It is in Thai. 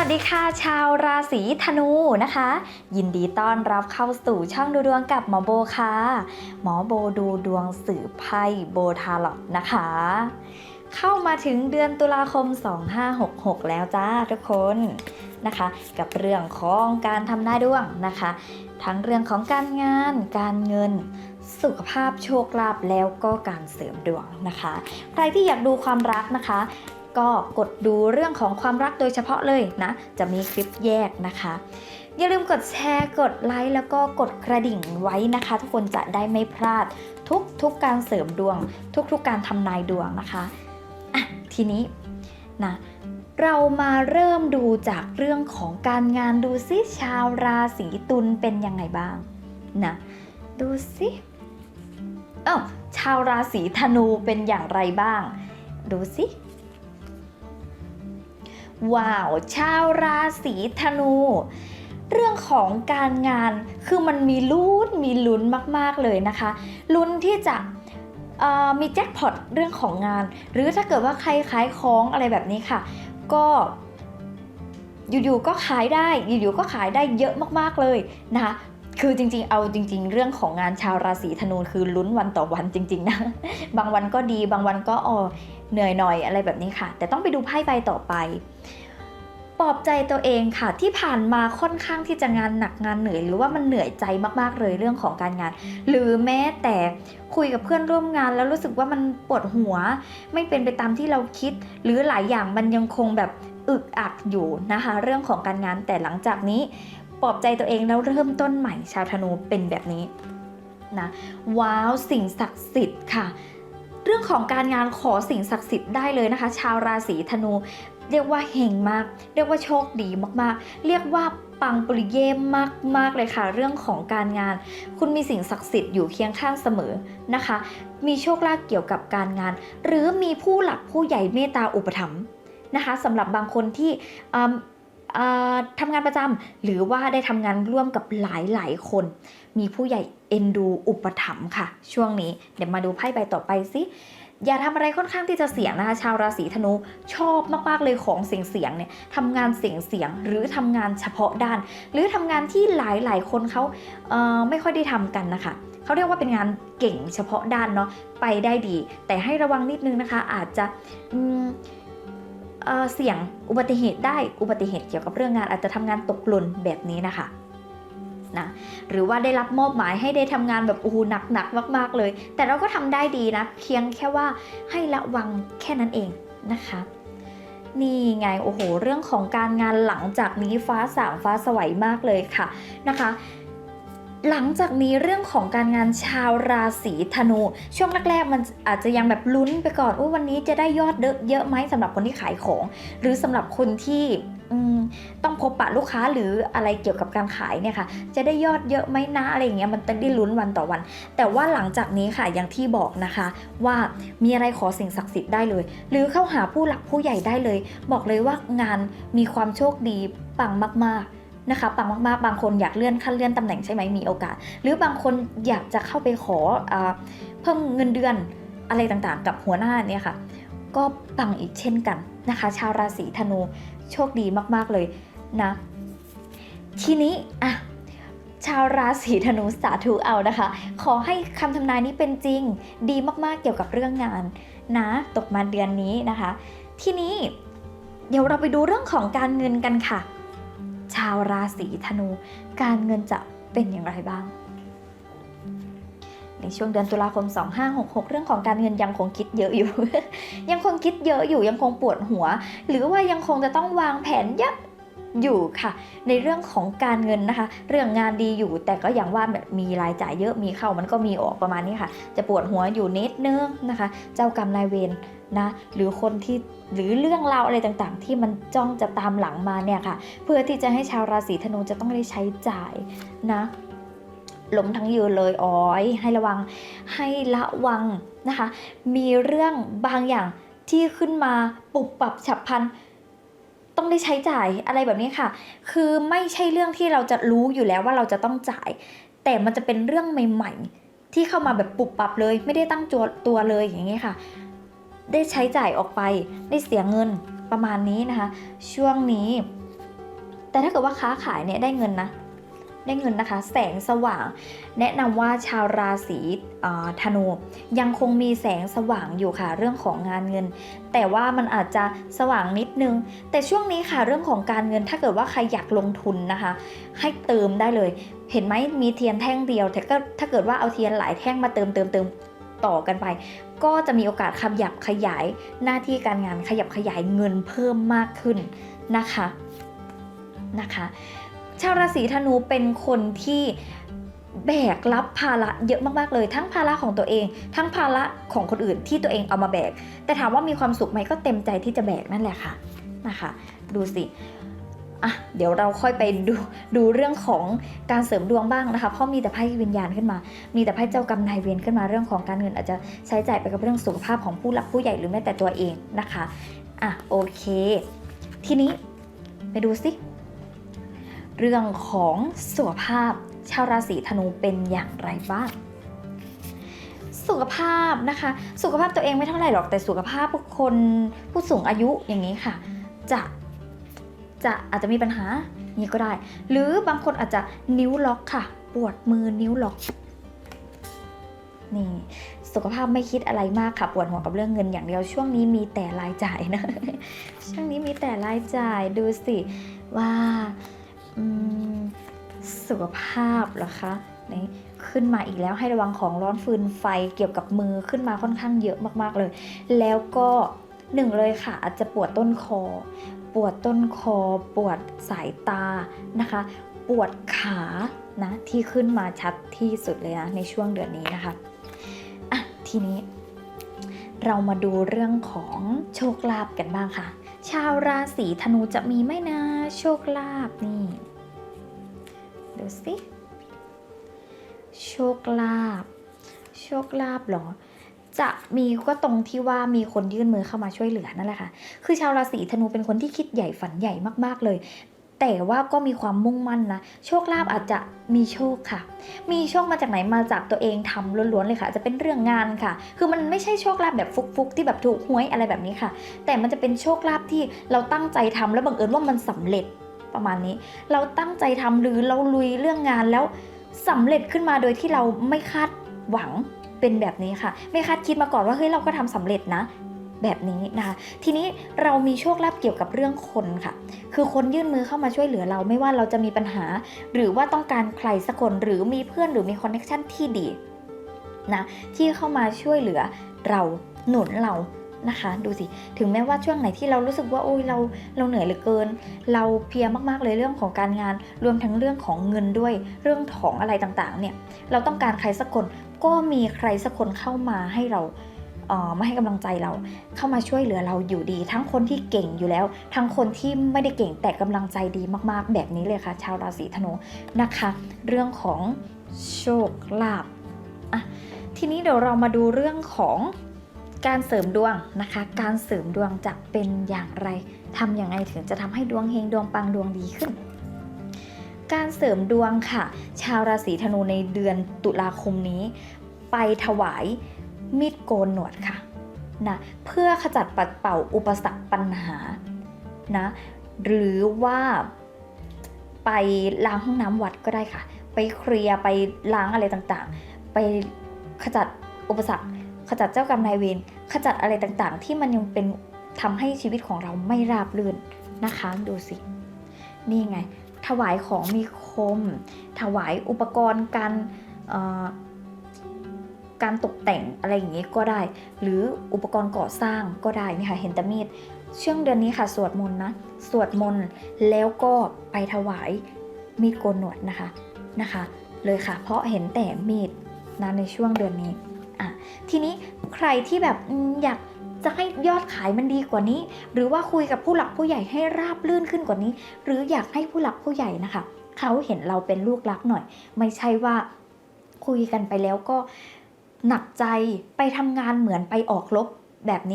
วัสดีค่ะชาวราศีธนูนะคะ ยินดีต้อนรับเข้าสู่ช่องดูดวงกับหมอโบค่ะ หมอโบดูดวงสื่อไพ่โบทาลอกนะคะ เข้ามาถึงเดือนตุลาคม 2566 แล้วจ้าทุกคนนะคะ กับเรื่องของการทำหน้าดวงนะคะ ทั้งเรื่องของการงานการเงินสุขภาพโชคลาภแล้วก็การเสริมดวงนะคะ ใครที่อยากดูความรักนะคะ ก็กดดูเรื่องของความรักโดยเฉพาะเลยนะ จะมีคลิปแยกนะคะ อย่าลืมกดแชร์กดไลค์แล้วก็กดกระดิ่งไว้นะคะ ทุกคนจะได้ไม่พลาดทุกทุกการเสริมดวง ทุกๆการทำนายดวงนะคะอะทีนี้นะเรามาเริ่มดูจากเรื่องของการงานดูซิชาวราศีตุลเป็นยังไงบ้างนะดูซิเอ้าชาวราศีธนูเป็นอย่างไรบ้าง ดูสิ ว้าว ชาวราศีธนู เรื่องของการงานคือมันมีลุ้นมีลุ้นมาก ๆ เลยนะคะ ลุ้นที่จะมีแจ็คพอตเรื่องของงาน หรือถ้าเกิดว่าใครขายของอะไรแบบนี้ค่ะ ก็อยู่ๆก็ขายได้อยู่ๆก็ขายได้เยอะมากๆเลยนะคะคือจริงๆ เอาจริง ๆ เรื่องของงานชาวราศีธนูคือลุ้นวันต่อวันจริง ๆ นะ บางวันก็ดี บางวันก็อ๋อ เหนื่อยหน่อยอะไรแบบนี้ค่ะ แต่ต้องไปดูไพ่ใบต่อไปปลอบใจตัวเองค่ะที่ผ่านมาค่อนข้างที่จะงานหนักงานเหนื่อย หรือว่ามันเหนื่อยใจมากๆเลยเรื่องของการงาน หรือแม้แต่คุยกับเพื่อนร่วมงาน แล้วรู้สึกว่ามันปวดหัว ไม่เป็นไปตามที่เราคิด หรือหลายอย่างมันยังคงแบบอึกอักอยู่นะคะ เรื่องของการงานแต่หลังจากนี้ปลอบใจตัวเองแล้วเริ่มต้นใหม่ชาวธนูเป็นแบบนี้นะว้าวสิ่งศักดิ์สิทธิ์ค่ะ เรื่องของการงานขอสิ่งศักดิ์สิทธิ์ได้เลยนะคะ ชาวราศีธนู เรียกว่าเฮงมาก เรียกว่าโชคดีมากๆ เรียกว่าปังปริเย่มากๆเลยค่ะ เรื่องของการงาน คุณมีสิ่งศักดิ์สิทธิ์อยู่เคียงข้างเสมอนะคะ มีโชคลาภเกี่ยวกับการงาน หรือมีผู้หลักผู้ใหญ่เมตตาอุปถัมภ์นะคะสำหรับบางคนที่ ทำงานประจำหรือว่าได้ทำงานร่วมกับหลายๆคน มีผู้ใหญ่เอ็นดูอุปถัมภ์ค่ะ ช่วงนี้เดี๋ยวมาดูไพ่ใบต่อไปสิอย่าทำอะไรค่อนข้างที่จะเสี่ยงนะคะ ชาวราศีธนูชอบมากๆเลยของเสียงเสียงเนี่ยทำงานเสียงเสียงหรือทำงานเฉพาะด้าน หรือทำงานที่หลายๆคนเขาเไม่ค่อยได้ทำกันนะคะเขาเรียกว่าเป็นงานเก่งเฉพาะด้านเนาะไปได้ดี แต่ให้ระวังนิดนึงนะคะ อาจจะอื เสี่ยงอุบัติเหตุได้อุบัติเหตุเกี่ยวกับเรื่องงานอาจจะทำงานตกหล่นแบบนี้นะคะนะหรือว่าได้รับมอบหมายให้ได้ทำงานแบบโอ้โหหนักๆมาก ๆ เลย แต่เราก็ทำได้ดีนะ เพียงแค่ว่าให้ระวังแค่นั้นเองนะคะ นี่ไงโอ้โห เรื่องของการงานหลังจากนี้ฟ้าสางฟ้าสวยมากเลยค่ะนะคะ หลังจากนี้เรื่องของการงานชาวราศีธนู ช่วงแรกๆมันอาจจะยังแบบลุ้นไปก่อนว่าวันนี้จะได้ยอดเยอะเยอะไหมสำหรับคนที่ขายของ หรือสำหรับคนที่ต้องพบปะลูกค้าหรืออะไรเกี่ยวกับการขายเนี่ยค่ะ จะได้ยอดเยอะไหมนะอะไรเงี้ยมันต้องได้ลุ้นวันต่อวัน แต่ว่าหลังจากนี้ค่ะอย่างที่บอกนะคะ ว่ามีอะไรขอสิ่งศักดิ์สิทธิ์ได้เลย หรือเข้าหาผู้หลักผู้ใหญ่ได้เลย บอกเลยว่างานมีความโชคดีปังมากๆ นะคะปังมากๆ บางคนอยากเลื่อนขั้นเลื่อนตำแหน่งใช่ไหมมีโอกาส หรือบางคนอยากจะเข้าไปขออเพิ่มเงินเดือนอะไรต่างๆ กับหัวหน้าเนี่ยค่ะ ก็ปังอีกเช่นกันนะคะ ชาวราศีธนูโชคดีมากๆเลยนะทีนี้อะชาวราศีธนูสาธุเอานะคะ ขอให้คำทำนายนี้เป็นจริง ดีมากๆเกี่ยวกับเรื่องงานนะ ตกมาเดือนนี้นะคะ ทีนี้เดี๋ยวเราไปดูเรื่องของการเงินกันค่ะ ชาวราศีธนู การเงินจะเป็นอย่างไรบ้าง ในช่วงเดือนตุลาคม 2566 เรื่องของการเงินยังคงคิดเยอะอยู่ ยังคงคิดเยอะอยู่ยังคงปวดหัว หรือว่ายังคงจะต้องวางแผนเยอะ อยู่ค่ะ ในเรื่องของการเงินนะคะ เรื่องงานดีอยู่แต่ก็อย่างว่าแบบมีรายจ่ายเยอะมีเข้ามันก็มีออกประมาณนี้ค่ะ จะปวดหัวอยู่นิดนึงนะคะ เจ้ากรรมนายเวรนะหรือคนที่หรือเรื่องราวอะไรต่างๆ ที่มันจ้องจะตามหลังมาเนี่ยค่ะ เพื่อที่จะให้ชาวราศีธนูจะต้องได้ใช้จ่ายนะล้มทั้งยืนเลยอ๋อย ให้ระวังให้ระวังนะคะ มีเรื่องบางอย่างที่ขึ้นมาปุบปับฉับพลัน ต้องได้ใช้จ่ายอะไรแบบนี้ค่ะ คือไม่ใช่เรื่องที่เราจะรู้อยู่แล้วว่าเราจะต้องจ่าย แต่มันจะเป็นเรื่องใหม่ ๆ ที่เข้ามาแบบปุบปับเลย ไม่ได้ตั้งตัวตัวเลยอย่างนี้ค่ะ ได้ใช้จ่ายออกไป ได้เสียเงินประมาณนี้นะคะ ช่วงนี้ แต่ถ้าเกิดว่าค้าขายเนี่ยได้เงินนะ ได้เงินนะคะ แสงสว่าง แนะนำว่าชาวราศีธนูยังคงมีแสงสว่างอยู่ค่ะเรื่องของงานเงิน แต่ว่ามันอาจจะสว่างนิดนึง แต่ช่วงนี้ค่ะเรื่องของการเงินถ้าเกิดว่าใครอยากลงทุนนะคะ ให้เติมได้เลย เห็นไหมมีเทียนแท่งเดียวแต่ก็ถ้าเกิดว่าเอาเทียนหลายแท่งมาเติมเติมเติมต่อกันไป ก็จะมีโอกาสขยับขยายหน้าที่การงานขยับขยายเงินเพิ่มมากขึ้นนะคะนะคะ ชาวราศีธนูเป็นคนที่แบกรับภาระเยอะมากๆเลย ทั้งภาระของตัวเอง ทั้งภาระของคนอื่นที่ตัวเองเอามาแบก แต่ถามว่ามีความสุขไหมก็เต็มใจที่จะแบกนั่นแหละค่ะนะคะ ดูสิอะเดี๋ยวเราค่อยไปดูดูเรื่องของการเสริมดวงบ้างนะคะเพราะมีแต่ไพ่วิญญาณขึ้นมา มีแต่ไพ่เจ้ากรรมนายเวรขึ้นมาเรื่องของการเงินอาจจะใช้จ่ายไปกับเรื่องสุขภาพของผู้หลักผู้ใหญ่หรือแม้แต่ตัวเองนะคะอะโอเค ทีนี้ไปดูสิ เรื่องของสุขภาพชาวราศีธนูเป็นอย่างไรบ้าง สุขภาพนะคะ สุขภาพตัวเองไม่เท่าไหร่หรอกแต่สุขภาพผู้คนผู้สูงอายุอย่างนี้ค่ะ จะจะอาจจะมีปัญหานี่ก็ได้ หรือบางคนอาจจะนิ้วล็อกค่ะ ปวดมือนิ้วล็อกนี่สุขภาพไม่คิดอะไรมากค่ะปวดหัวกับเรื่องเงินอย่างเดียวช่วงนี้มีแต่รายจ่ายนะช่วงนี้มีแต่รายจ่ายดูสิว่า สุขภาพเหรอคะนี่ขึ้นมาอีกแล้วให้ระวังของร้อนฟืนไฟเกี่ยวกับมือขึ้นมาค่อนข้างเยอะมากๆเลย แล้วก็หนึ่งเลยค่ะ อาจจะปวดต้นคอ ปวดต้นคอ ปวดสายตานะคะ ปวดขานะที่ขึ้นมาชัดที่สุดเลยนะในช่วงเดือนนี้นะคะอะทีนี้ เรามาดูเรื่องของโชคลาภกันบ้างค่ะ ชาวราศีธนูจะมีไหมนะ โชคลาภนี่ ดูสิ โชคลาภ โชคลาภเหรอ จะมีก็ตรงที่ว่ามีคนยื่นมือเข้ามาช่วยเหลือนั่นแหละค่ะ คือชาวราศีธนูเป็นคนที่คิดใหญ่ฝันใหญ่มากๆเลย แต่ว่าก็มีความมุ่งมั่นนะ โชคลาภอาจจะมีโชคค่ะ มีโชคมาจากไหนมาจากตัวเองทำล้วนๆเลยค่ะจะเป็นเรื่องงานค่ะ คือมันไม่ใช่โชคลาภแบบฟุกๆ ที่แบบถูกหวยอะไรแบบนี้ค่ะ แต่มันจะเป็นโชคลาภที่เราตั้งใจทำแล้วบังเอิญว่ามันสำเร็จประมาณนี้ เราตั้งใจทำหรือเราลุยเรื่องงานแล้วสำเร็จขึ้นมาโดยที่เราไม่คาดหวังเป็นแบบนี้ค่ะ ไม่คาดคิดมาก่อนว่าเฮ้ยเราก็ทำสำเร็จนะ แบบนี้นะคะ ทีนี้เรามีโชคลาภเกี่ยวกับเรื่องคนค่ะ คือคนยื่นมือเข้ามาช่วยเหลือเราไม่ว่าเราจะมีปัญหา หรือว่าต้องการใครสักคนหรือมีเพื่อนหรือมีคอนเนคชันที่ดีนะที่เข้ามาช่วยเหลือเราหนุนเรานะคะ ดูสิถึงแม้ว่าช่วงไหนที่เรารู้สึกว่าโอ้ยเราเราเหนื่อยเหลือเกิน เราเพียมากๆเลยเรื่องของการงานรวมทั้งเรื่องของเงินด้วยเรื่องของอะไรต่างๆเนี่ยเราต้องการใครสักคนก็มีใครสักคนเข้ามาให้เรา มาให้กำลังใจเราเข้ามาช่วยเหลือเราอยู่ดี ทั้งคนที่เก่งอยู่แล้ว ทั้งคนที่ไม่ได้เก่งแต่กำลังใจดีมากๆ แบบนี้เลยค่ะ ชาวราศีธนูนะคะ เรื่องของโชคลาภอะทีนี้เดี๋ยวเรามาดูเรื่องของการเสริมดวงนะคะ การเสริมดวงจะเป็นอย่างไรทำอย่างไรถึงจะทำให้ดวงเฮงดวงปังดวงดีขึ้น การเสริมดวงค่ะ ชาวราศีธนูในเดือนตุลาคมนี้ ไปถวาย มีดโกนหนวดค่ะนะเพื่อขจัดปัดเป่าอุปสรรคปัญหานะหรือว่าไปล้างห้องน้ำวัดก็ได้ค่ะ ไปเคลียร์ไปล้างอะไรต่างๆ ไปขจัดอุปสรรค ขจัดเจ้ากรรมนายเวรขจัดอะไรต่างๆ ที่มันยังเป็นทำให้ชีวิตของเราไม่ราบรื่นนะคะ ดูสิ นี่ไง ถวายของมีคม ถวายอุปกรณ์การ การตกแต่งอะไรอย่างนี้ก็ได้ หรืออุปกรณ์ก่อสร้างก็ได้นี่ค่ะเห็นแต่มีดช่วงเดือนนี้ค่ะ สวดมนต์นะ สวดมนต์แล้วก็ไปถวายมีดโกนหนวดนะคะนะคะ เลยค่ะ เพราะเห็นแต่มีดนะในช่วงเดือนนี้อะทีนี้ใครที่แบบอืมอยากจะให้ยอดขายมันดีกว่านี้ หรือว่าคุยกับผู้หลักผู้ใหญ่ให้ราบลื่นขึ้นกว่านี้ หรืออยากให้ผู้หลักผู้ใหญ่นะคะเขาเห็นเราเป็นลูกรักหน่อย ไม่ใช่ว่าคุยกันไปแล้วก็ หนักใจไปทำงานเหมือนไปออกรบแบบนี้